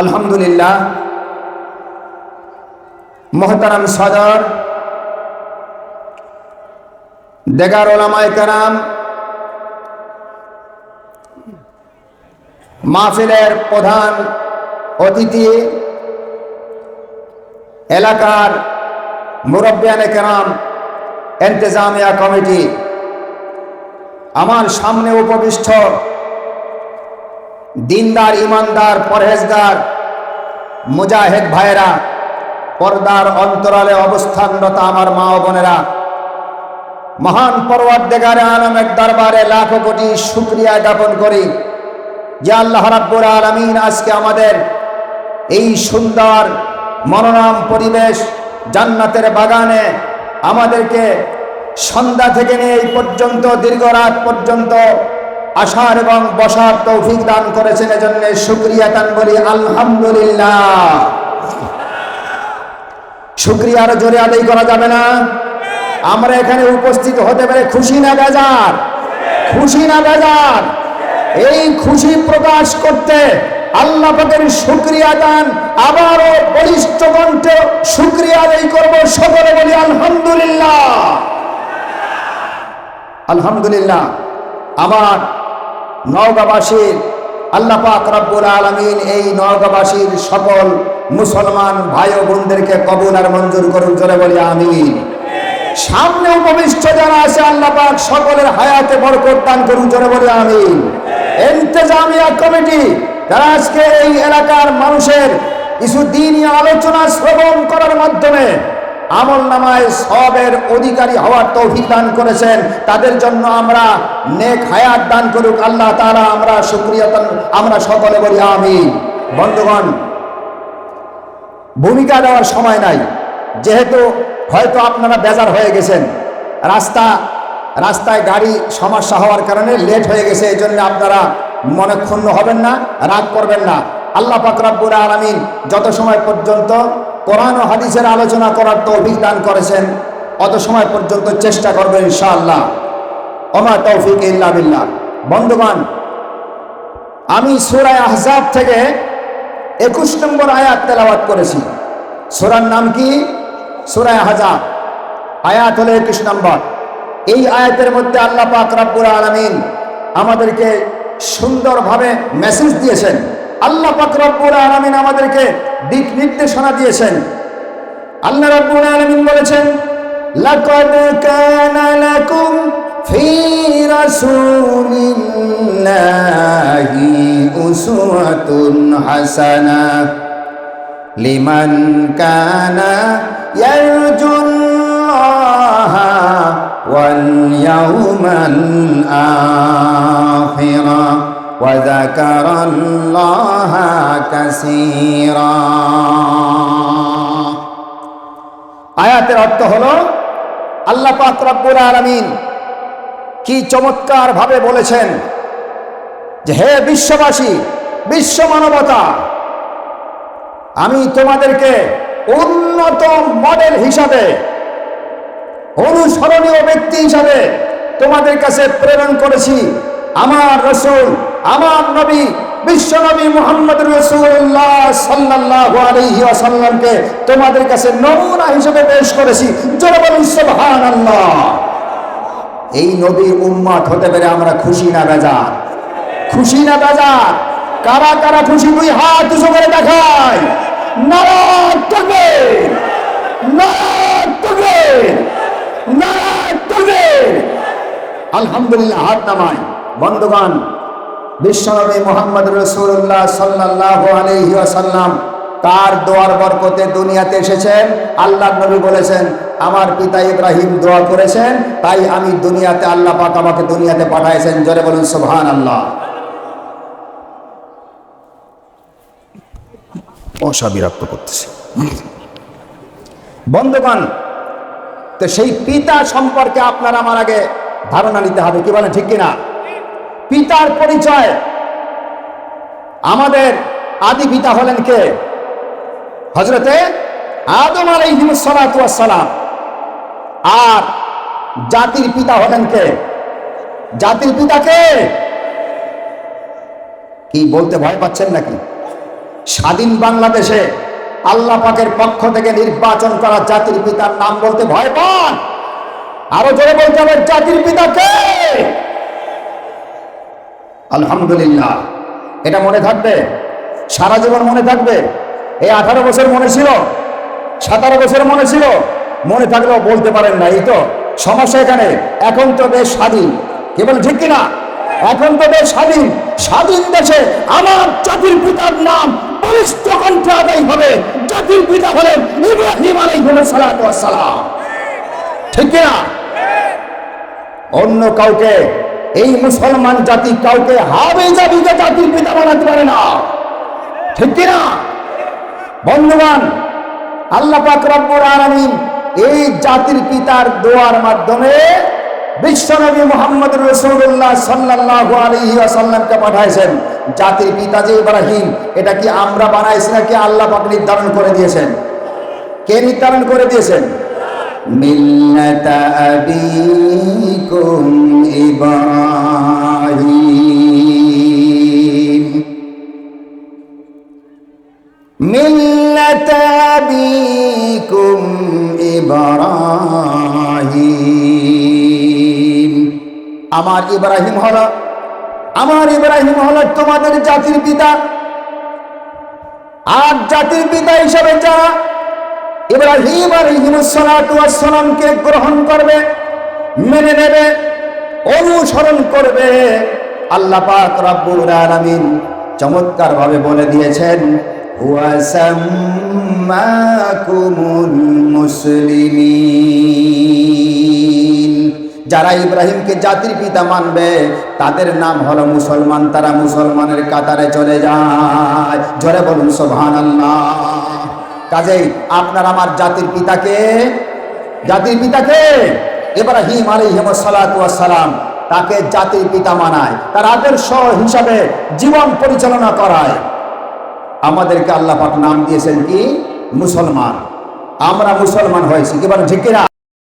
আলহামদুলিল্লাহ। মোহতারাম সদর, দেগার ওলামায় কারাম, মাহফিলের প্রধান অতিথি, এলাকার মুরব্বিয়ানে কেরাম, এন্তেজামিয়া কমিটি, আমার সামনে উপবিষ্ট দিনদার, ইমানদার, পরহেজগার, মুজাহেদ ভাইয়েরা, পর্দার অন্তরালে অবস্থানরত আমার মা ও বোনেরা, মহান পর্বত দেগারে আলমের দরবারে লাখো কোটি শুক্রিয়া জ্ঞাপন করি যে আল্লাহ রাব্বুর আলমিন আজকে আমাদের এই সুন্দর মনোরম পরিবেশ জান্নাতের বাগানে আমাদেরকে সন্ধ্যা থেকে নিয়ে এই পর্যন্ত, দীর্ঘ রাত পর্যন্ত আসার এবং বসার তৌফিক দান করেছেন এজন্য শুক্রিয়া দান বলি আলহামদুলিল্লাহ। শুক্রিয়া আরও জোরে আদায় করা যাবে না। আমরা এখানে উপস্থিত হতে পারে খুশি না বেজার? খুশি না বেজার? এই খুশি প্রকাশ করতে আল্লাহ পাকের শুক্রিয়া দান, আবারও বলিষ্ঠ কণ্ঠে শুক্রিয়া আদায় করব সকলে বলি আলহামদুলিল্লাহ। আলহামদুলিল্লাহ। আমার নওগাঁবাসীর, আল্লাহ পাক রব্বুল আলমিন এই নওগাঁবাসীর সকল মুসলমান ভাই ও বোনদেরকে কবুল আর মঞ্জুর করুন জোরে বলি আমিন। সামনে উপবিষ্ট যারা আছে, আল্লাহ পাক সকলের হায়াতে বরকত দান করুন জোরে বলি আমিন। এন্তেজামিয়া কমিটি, যারা আজকে এই এলাকার মানুষের কিছু দিনই আলোচনা শ্রবণ করার মাধ্যমে আমল নামায় সবের অধিকারী হওয়ার তৌফিক দান করেছেন। তাদের জন্য আমরা নেক হায়াত দান করুক। আল্লাহ তারা আমরা শুক্রিয়া আমরা সকলে বলি আমিন। বন্ধুগণ, ভূমিকা দেওয়ার সময় নাই। যেহেতু হয়তো আপনারা বেজার হয়ে গেছেন। রাস্তা, রাস্তায় গাড়ি সমস্যা হওয়ার কারণে লেট হয়ে গেছে। এই জন্য আপনারা মনে ক্ষুণ্ণ হবেন না, রাগ করবেন না। আল্লাহ পাকরাব্বুর আলমিন যত সময় পর্যন্ত কোরআন ও হাদিসের আলোচনা করার তৌফিক দান করেছেন। অত সময় পর্যন্ত চেষ্টা করবেন ইনশাআল্লাহ। ওমা তৌফিক ইল্লা বিল্লাহ। বন্ধুগণ, আমি সুরায় আহজাব থেকে একুশ নম্বর আয়াত তেলাওয়াত করেছি। সুরার নাম কি? সুরায় আহজাব। আয়াত হলো একুশ নম্বর। এই আয়াতের মধ্যে আল্লাহ পাক রাব্বুল আলামিন আমাদেরকে সুন্দরভাবে মেসেজ দিয়েছেন। আল্লাহ পাক রব্বুল আলামিন আমাদেরকে দিক নির্দেশনা দিয়েছেন। আল্লাহ রাব্বুল আলামিন বলেছেন, লাকাদ কানা লাকুম ফি রাসূলিল্লাহি উসওয়াতুন হাসানাহ লিমান কানা ইয়ারজুল্লাহ ওয়াল ইয়াউমাল আখিরা। وذكر الله كثيرا আয়াতের অর্থ হলো আল্লাহ পাক রব্বুল আলামিন কি চমৎকার ভাবে বলেছেন যে হে বিশ্ববাসী বিশ্ব মানবতা আমি তোমাদেরকে উন্নত মডেল হিসাবে অনুসরণীয় ব্যক্তি হিসাবে তোমাদের কাছে প্রেরণ করেছি আমার রসুল আমার নবী, বিশ্ব নবী মোহাম্মদ রসুল্লাহ সাল্লাহ আলহি আসাল্লামকে তোমাদের কাছে নমুনা হিসেবে পেশ করেছি। আল্লাহ এই নবীর উম্মাত হতে পেরে আমরা খুশি না বেজার? খুশি না বেজার? কারা কারা খুশি? তুই হাত উঁচু করে দেখায় আলহামদুলিল্লাহ, হাত নামায় বন্ধুগণ বিশ্বনবী মোহাম্মদ রসুল্লাহ সাল্লাহ আলহি আসাল্লাম তার দোয়ার বরকতে দুনিয়াতে এসেছেন। আল্লাহ নবী বলেছেন, আমার পিতা ইব্রাহিম দোয়া করেছেন, তাই আমি দুনিয়াতে আল্লাহ পাক আমাকে দুনিয়াতে পাঠাইছেন। জোরে বলুন সুবহান আল্লাহ মশা বিরক্ত করতেছে। বন্ধুগণ, তো সেই পিতা সম্পর্কে আপনার আমার আগে ধারণা নিতে হবে, কি বলেন, ঠিক কিনা? পিতার পরিচয়। আমাদের আদি পিতা হলেন কে? হজরতে আদম আলাইহিমসালাম আর জাতির পিতা হলেন কে? জাতির পিতা কে বলতে ভয় পাচ্ছেন নাকি? স্বাধীন বাংলাদেশে আল্লাহ পাকের পক্ষ থেকে নির্বাচন করা জাতির পিতার নাম বলতে ভয় পান। আরও জোরে বলতে হবে, জাতির পিতা কে? আলহামদুলিল্লাহ। এটা মনে থাকবে? সারা জীবন মনে থাকবে? এই আঠারো বছর মনে ছিল? সতেরো বছর মনে ছিল? মনে থাকলেও বলতে পারেন না, এই তো। সমস্যা এখানে, এখন তো দেশ স্বাধীন। কেবল ঠিক কিনা? এখন তো বেশ স্বাধীন। স্বাধীন দেশে আমার জাতির পিতার নাম হবে। জাতির পিতা হলেন ইব্রাহিম ঠিক কিনা? অন্য কাউকে এই মুসলমান জাতি কাউকে হাবে জাবিকে জাতির পিতা বানাতে পারে না। ঠিক কিনা? বন্ধুগণ, আল্লাহ পাক এই জাতির পিতার দোয়ার মাধ্যমে বিশ্বনবী মোহাম্মদ রসুল্লাহ সাল্লাল্লাহু আলাইহি ওয়াসাল্লামকে পাঠাইছেন। জাতির পিতা যে ইব্রাহিম, এটা কি আমরা বানাইছি নাকি আল্লাহ পাক নির্ধারণ করে দিয়েছেন? কে নির্ধারণ করে দিয়েছেন? মিল্লাত আবিকুম ইব্রাহিম। মিল্লাত আবিকুম ইব্রাহিম। আমার ইব্রাহিম হলো, আমার ইব্রাহিম হলো তোমাদের জাতির পিতা। আর জাতির পিতা হিসাবে যারা ইব্রাহিম আর আলহিমসালামকে গ্রহণ করবে, মেনে নেবে, অনুসরণ করবে। আল্লাহ পাক রব্বুল আলামিন চমৎকার ভাবে বলে দিয়েছেন যারা ইব্রাহিমকে জাতির পিতা মানবে, তাদের নাম হলো মুসলমান। তারা মুসলমানের কাতারে চলে যায়। জোরে বলুন, সুবহানাল্লাহ। কাজেই আপনার আমার জাতির পিতাকে জাতির পিতাকে ইব্রাহিম আলাইহিমসালাম তাকে জাতির পিতা মানায়, তার আদর্শ হিসাবে জীবন পরিচালনা করায়। আমাদেরকে আল্লাহ নাম দিয়েছেন কি? মুসলমান। আমরা মুসলমান হয়েছি, কি বলেন, ঠিক